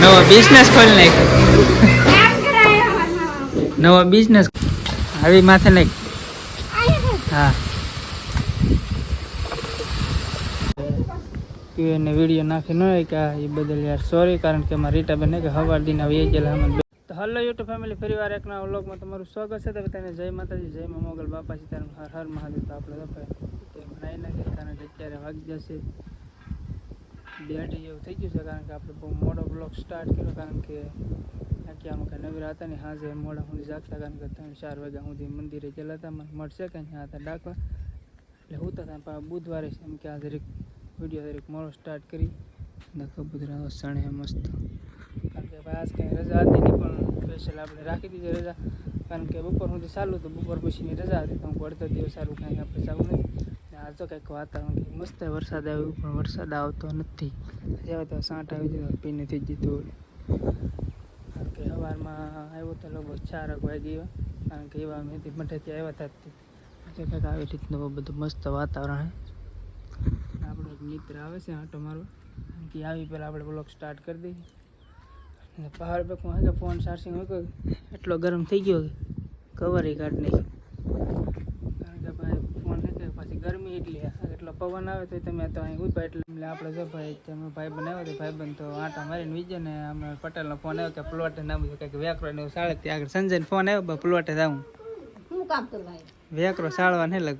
નવો બિઝનેસ ખોલી નાખ. નવો બિઝનેસ આવી માથે નાખ. હા. એને વીડિયો નાખી ન હોય કે આ એ બદલ યાર સોરી કારણ કે અમારા રીટા બને કે હવાર દિન આવી ગયેલા અમે તો હલો યુટ્યુબ ફેમિલી ફરી વાર એક વ્લોગમાં તમારું સ્વાગત છે. તો બધાને જય માતાજી, જય મા મોગલ બાપા સીતારામ, હર હર મહાદેવ. તો આપણે ભાઈ બનાવી નાખીએ કારણ કે અત્યારે વાગી જશે. બે અઢી જેવું થઈ ગયું છે કારણ કે આપણે બહુ મોડો બ્લોગ સ્ટાર્ટ કર્યો કારણ કે આખી આમાં કાંઈ નવીરા હતા ને હાજે મોડા સુધી જાગતા કારણ કે ત્રણ ચાર વાગ્યા સુધી મંદિરે ગયેલા હતા, મને મળશે કે ત્યાં હતા ડાકવા. એટલે હું તો ત્યાં પાછા બુધવારે છે, એમ કે આ જરીક વીડિયો જરીક મોડો સ્ટાર્ટ કરી. ને કબૂતરા સણે મસ્ત. કારણ કે ભાઈ આજ કંઈ રજા હતી નહીં, પણ સ્પેશિયલ આપણે રાખી દીધી રજા. કારણ કે બપોર સુધી ચાલુ હતું, બપોર પછીની રજા હતી, તો હું અડધો દિવસ સારું કાંઈ આપણે જવું નથી. ને આ તો કંઈક વાતાવરણ મસ્ત વરસાદ આવ્યો, પણ વરસાદ આવતો નથી. જેવા તો સાંઠ આવી જાય પી નથી જતું કારણ કે સવારમાં આવ્યો તો લગભગ ચાર વાગી કારણ કે એવા મેથી મઠેથી આવ્યા હતા તે. કંઈક આવી રીતનું બધું મસ્ત વાતાવરણ આપણો મિત્ર આવે છે આંટો મારો કે આવી પહેલાં આપણે બ્લોગ સ્ટાર્ટ કરી દઈએ. પહાડ પર હું કે ફોન ચાર્જિંગ હોય, એટલો ગરમ થઈ ગયો કવર એ કાઢ નાખ્યો કારણ કે ભાઈ ફોન ને કે પછી ગરમી એટલી આ એટલો પવન આવે તો તમે તો અહીં ઊભા એટલે એટલે આપણે જો ભાઈ તમે ભાઈ બનાવ્યો તો ભાઈ બંધ તો આટા મારીને વીજે ને અમે પટેલનો ફોન આવ્યો કે પ્લોટે નામ બધું કંઈક વેકરો ને એવું સાડે ત્યાં આગળ સંજયને ફોન આવ્યો બા પ્લોટે જાઉં. શું કામ કરવાય વ્યાકરો સાળવા નહીં લગ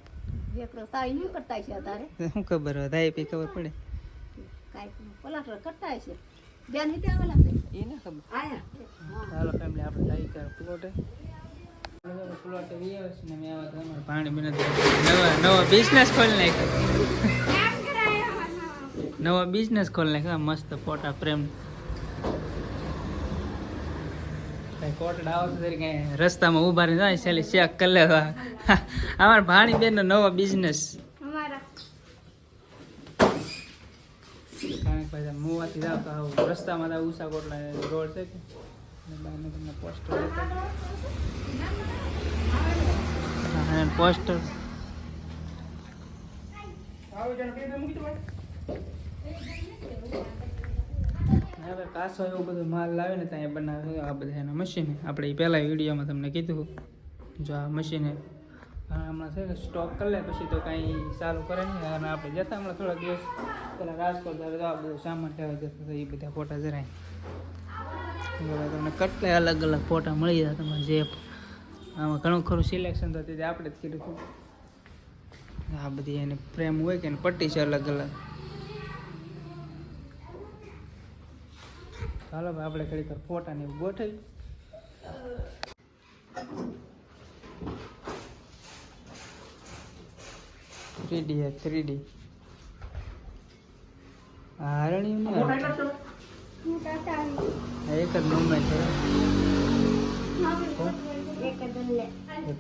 વેકરો સારી નહીં કરતા છે તારે? શું ખબર હોય થાય પી ખબર પડે. કાંઈક પલાટર કરતા છે બેન રીતે આવેલા છે? એ ના ખબર. આયા. ચાલો ફેમિલી આપણે જઈ કર પ્લોટે. નવા બિઝનેસ ખોલી નાખ્યો. નવો બિઝનેસ ખોલી નાખ્યો. મસ્ત ફોટા પ્રેમ રસ્તામાં ઊભા રહી જાય, છેલ્લી ચેક કરી લેવા. અમારા ભાણી બેનનો નવો બિઝનેસ કારણ કે રસ્તામાં ઉષા કોટલા રોડ છે કે? પોસ્ટર પોસ્ટર હવે કાસો એવું બધું માલ લાવે ને ત્યાં બનાવે આ બધા એના મશીન આપણે પહેલાં વિડીયોમાં તમને કીધું જો આ મશીને હમણાં છે સ્ટોક કરી લે પછી તો કાંઈ સારું કરે નહીં અને આપણે જતા હમણાં થોડા દિવસ પેલા રાજકોટ તો આ બધો સામાન લેવા જતો એ બધા ફોટા જરાય તમને કેટલાય અલગ અલગ ફોટા મળી જાય તમને જે આમાં ઘણું ખરું સિલેક્શન થતી તે આપણે જ કર્યું હતું. આ બધી એને પ્રેમ હોય કે પટ્ટી છે અલગ અલગ. ચાલો ભાઈ આપણે ખરેખર ફોટા ને એવું ગોઠવી થ્રી ડી થ્રી ડી ને એક જ ગમે છે.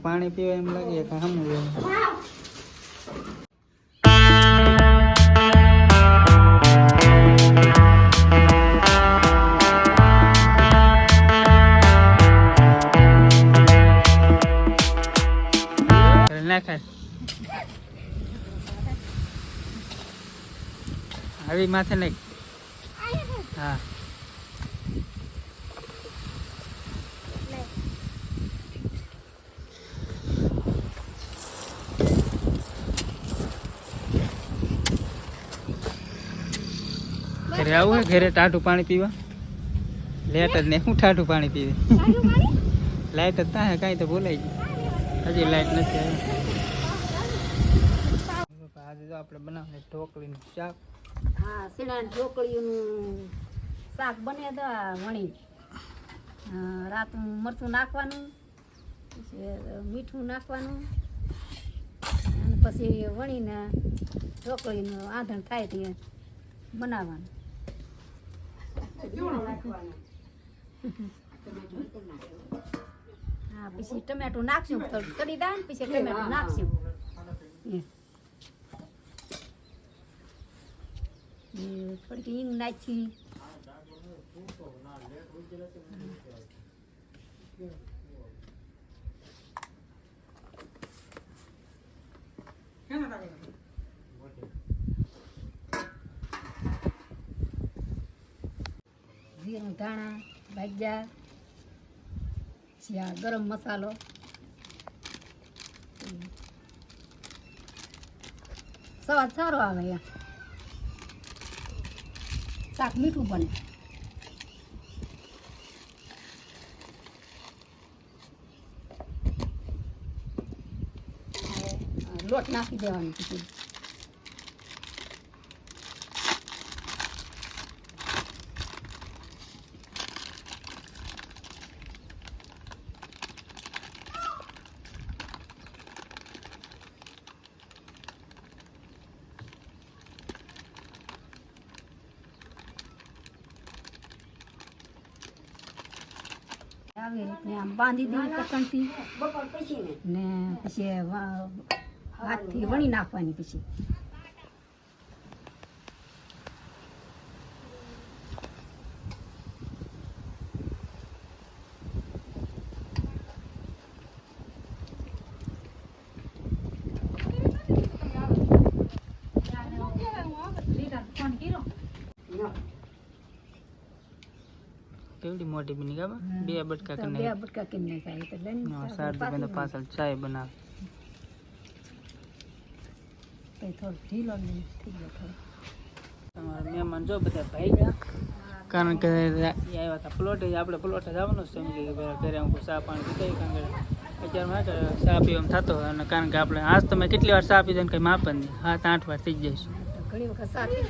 પાણી પીવા એમ લાગે કે નાખે આવી માથે નાખ હા. ઘરે આવું હે? ઘરે ટાઢું પાણી પીવા? લેટ જ ને. હું ટાઢું પાણી પીવે? લાઈટ જ હે કાંઈ તો ભૂલાઈ ગયું. હજી લાઈટ નથી આવી. આજે તો આપણે બનાવીએ ઢોકળીનું શાક. હા સીણા ઢોકળીનું શાક બને તો વણી. રાતનું મરચું નાખવાનું મીઠું નાખવાનું અને પછી વણીને ઢોકળીનું આંધણ થાય તે બનાવવાનું. હા પછી ટમેટું નાખશું કરી દે ને પછી ટમેટું નાખશું. થોડીક હિંગ નાખી. જીરું ધાણા પછી આ ગરમ મસાલો. સ્વાદ સારો આવે શાક મીઠું બને. લોટ નાખી દેવાનું પછી આવી રીતને આમ બાંધી દીધી પતંગથી ને. પછી હાથથી વણી નાખવાની પછી. કેવડી મોટી બની ગઈ બે બટકા તો કરીને બે બટકા કરી નાખાય તો લઈને સારથી બંધ પાછળ ચાય બનાવે. થોડું ઢીલો ને થઈ ગયો થોડો. તમારા મહેમાન જો બધા ભાઈ ગયા કારણ કે આવ્યા હતા પ્લોટે આપણે પ્લોટે જવાનું છે સમજી કે ઘરે હું ચા પાણી પીતા કારણ કે અત્યારે મેં કે ચા પીવામાં થતો અને કારણ કે આપણે આજ તમે કેટલી વાર ચા પીધો ને કંઈ માપ જ નહીં. સાત આઠ વાર થઈ જઈશું ઘણી વખત સાથી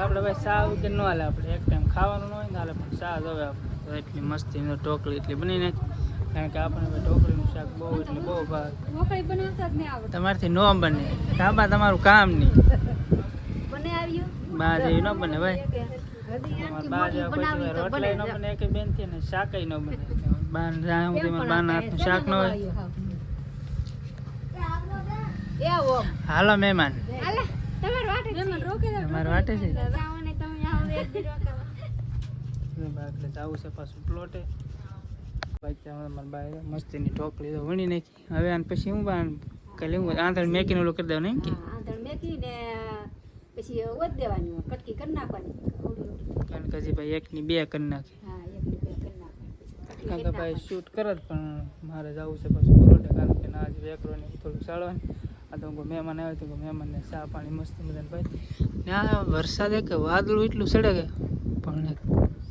આપણે ભાઈ સા વગર ન હાલે આપણે. એક ટાઈમ ખાવાનું ન હોય ને હાલે પણ ચા હવે આપણે. એટલી મસ્તી ઢોકળી એટલી બની નાખી કારણ કે આપણે ભાઈ ઢોકળીનું શાક બહુ એટલે બહુ ભાવે. ઢોકળી બનાવતા જ નહીં આવડે તમારથી ન બને. ધાબા તમારું કામ નહીં. બને આવ્યું? બા જેવી ન બને ભાઈ. બા જેવા કોઈ બનાવી તો રોટલાય બને ન બને એક બેનથી ને શાકય ન બને. બાર જ્યાં બાના હાથનું શાક ન હોય. હાલો મહેમાન. હાલે, વાટે છે. એટલે જવું છે પાછું પ્લોટે મસ્તીની ઢોકળી તો વણી નાખી. હવે આને પછી હું બાન કાલે હું આંધણ મેકીને ઓલું કરી દેવાનું એમ કે? હા, આંધણ મેકીને પછી વધ દેવાની કટકી કરી નાખવાની. ઓલી ઓલી. કારણ કે હજી ભાઈ એકની બે કરી નાખી. હા એકની બે કરી ભાઈ શૂટ કરે જ પણ મારે જવું છે પાછું પ્લોટે કારણ કે ના આજે વેકરો ને થોડુંક સાળવાનું આ તો મહેમાન આવ્યો તો કોઈ મહેમાનને ચા પાણી મસ્ત મજાને ભાઈ. ત્યાં વરસાદ કે વાદળું એટલું સડે કે, પણ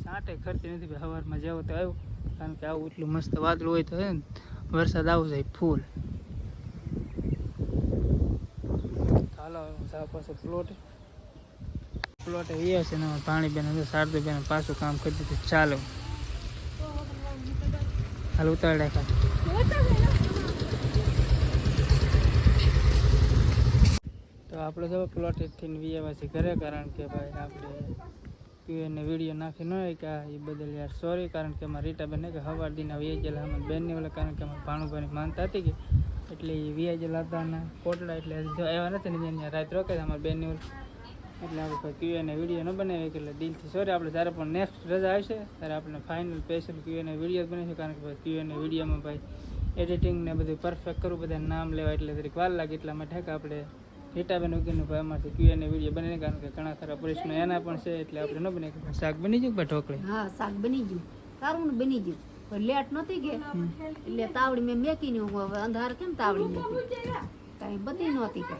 સાંટે ખર્ચી નથી ભાઈ. સવારમાં જાવ તો આવ્યું, કારણ કે આવું એટલું મસ્ત વાદળું હોય તો હે ને, વરસાદ આવું જાય ફૂલ. ચાલો ચા પાછો પ્લોટ. પ્લોટે એ હશે ને પાણી બેન શારદા બેન પાછું કામ કરી દીધું, ચાલો. હાલ ઉતાર રાખા તો આપણે જો પ્લોટેડથી વીએવા છે ઘરે, કારણ કે ભાઈ આપણે પીએને વીડિયો નાખી ન હોય કે આ એ બદલ યાર સોરી કારણ કે અમારે રીટા બેન કે હવાર દિન આવી ગયેલા અમારે બેનની ઓલા, કારણ કે અમારે ભાણુભાઈની માનતા હતી કે એટલે એ ગયેલા હતા ને કોટડા, એટલે એવા નથી ને ત્યાં રાત રોકે અમારા બેનની ઓલી. એટલે આપણે કોઈ ક્યુએને વીડિયો ન બનાવીએ એટલે દિલથી સોરી આપણે જ્યારે પણ નેક્સ્ટ રજા આવશે, ત્યારે આપણે ફાઇનલ સ્પેશિયલ ક્યુએને વીડિયો બનાવીશું કારણ કે ભાઈ ક્યુએને વિડીયોમાં ભાઈ એડિટિંગ ને બધું પરફેક્ટ કરવું બધા નામ લેવા એટલે તરીકે વાર લાગે, એટલા માટે કે આપણે રીટાબેન ઉકેલ ભાઈ અમારથી ને વીડિયો બને કારણ કે ઘણા ખરા પ્રશ્નો એના પણ છે એટલે આપણે ન બને શાક બની ગયું ઢોકળી? હા શાક બની ગયું. સારું ને બની ગયું. પણ લેટ નહોતી કે? એટલે તાવડી મેં મેકી નહીં હવે અંધાર કેમ તાવડી મેકી? કાંઈ બધી નહોતી કે.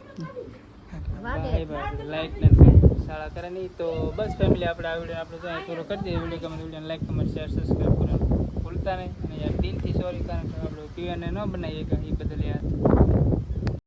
લાઈક ને કંઈ શાળા કરે નહીં. તો બસ ફેમિલી આપણે આ વીડિયો આપણે ત્યાં પૂરો કરી દઈએ. વીડિયો ગમે video like comment share subscribe કરો ભૂલતા નહીં. અને યાર દિલથી સોરી કારણ કે આપણે ક્યુએને ન બનાવીએ કે એ બદલ યાર.